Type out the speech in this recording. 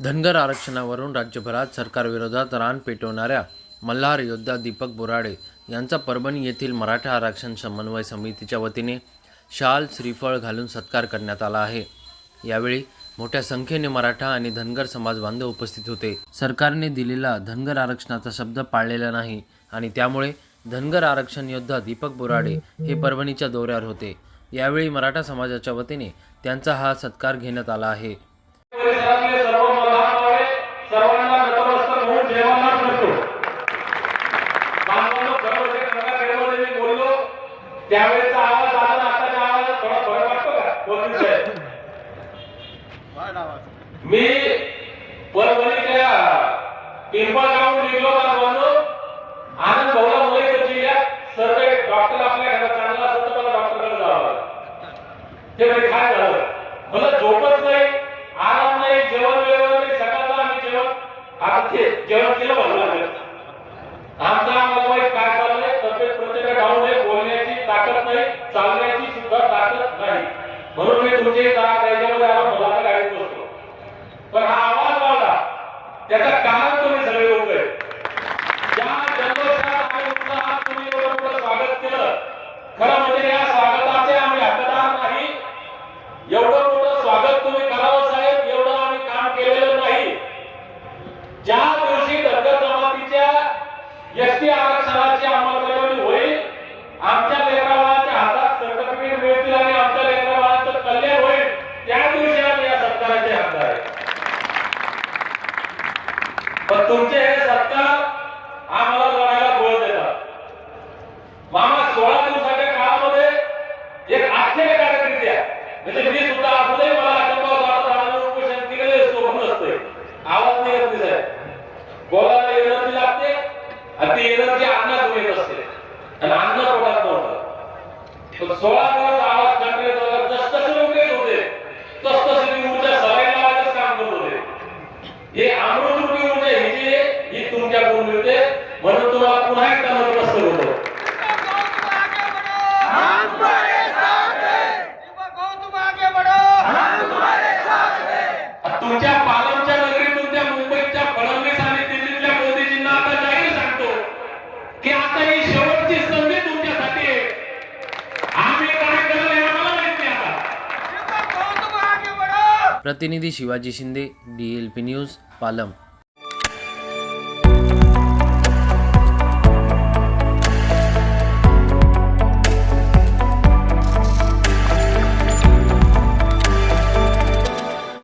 धनगर आरक्षणावरून राज्यभरात सरकारविरोधात रान पेटवणाऱ्या मल्हार योद्धा दीपक बोराडे यांचा परभणी येथील मराठा आरक्षण समन्वय समितीच्या वतीने शाल श्रीफळ घालून सत्कार करण्यात आला आहे. यावेळी मोठ्या संख्येने मराठा आणि धनगर समाज बांधव उपस्थित होते. सरकारने दिलेला धनगर आरक्षणाचा शब्द पाळलेला नाही आणि त्यामुळे धनगर आरक्षण योद्धा दीपक बोराडे हे परभणीच्या दौऱ्यावर होते. यावेळी मराठा समाजाच्या वतीने त्यांचा हा सत्कार घेण्यात आला आहे परिसरातले सर्व मल्हारमावळे सर्वांना नतमस्तक होऊन देवाला करतो बांधवांनो खरं म्हणजे नगरसेवकामध्ये मी बोललो त्यावेळेचा आवाज आला ना आताच्या आवाजात थोडा फरक वाटतो का? वकील साहेब मी परभणीच्या पिंपळगावून निघलो बांधवांनो आनंद भाऊला मुळे जिल्ह्यात सर्व डॉक्टर आपल्या घरात चांगला असेल तर मला डॉक्टरकडे जावं ते म्हणजे काय झालं? मला झोपत नाही आराम नाही जेवण वेळेवर नाही सकाळचा आम्ही जेवण आता ते जेवण केलं म्हणलं लागेल आमचा आम्हाला माहीत काय चाललंय तब्येत प्रत्येक डाऊन आहे बोलण्याची ताकद नाही चालण्याची सुद्धा ताकद नाही. म्हणून मी तुमची त्याच्यामध्ये आला मला गाडीत बसतो पण हा आवाज वाढला त्याचं कारण तुम्ही सगळे लोक आहे या जल्लोषात आणि उत्साहात तुम्ही एवढं मोठं स्वागत केलं. खरं म्हणजे या स्वागताचे आम्ही हकदार नाही. एवढं मोठं स्वागत तुम्ही करावं साहेब एवढं आम्ही काम केलेलं नाही. ज्या दिवशी धनगर जमातीच्या एसटी आरक्षणाची अंमलबजावणी होईल आमच्या लेकराबाळाच्या हातात सर्टिफिकेट मिळतील आणि आमच्या लेकराबाळाचं कल्याण होईल त्या दिवशी आम्ही या सरकाराचे हकदार आहे पण तुमचे हे सरकार आम्हाला लढायला बळ देतात. मामा सोळा दिवसाच्या काळामध्ये एक आश्चर्यकारक आहे. म्हणजे मी सुद्धा अजूनही मला अचंबा जाणं जाणं उपोषण केलेले सोपं नसते आवाज नाही येत नाही बोलायला एनर्जी लागते आणि ती एनर्जी अन्नात येत असते. आणि अन्न पोटात नव्हतं. पण सोळा दिवस आवाज कंटिन्यू झाला जस तसे लोक येत होते तस तसे मी ऊर्जा सलाईन काम करत होते. हे अमृतरूपी पुन्हा एकदा साथ हैं तुमच्या पालमच्या नगरीतून त्या मुंबईच्या फडणवीस आणि दिल्लीतल्या मोदीजींना आता जाहीर सांगतो की आता ही शेवटची संधी तुमच्यासाठी आहे. आम्ही काय करणार हे आम्हाला आता. प्रतिनिधी Shivaji Shinde D L P news Palam.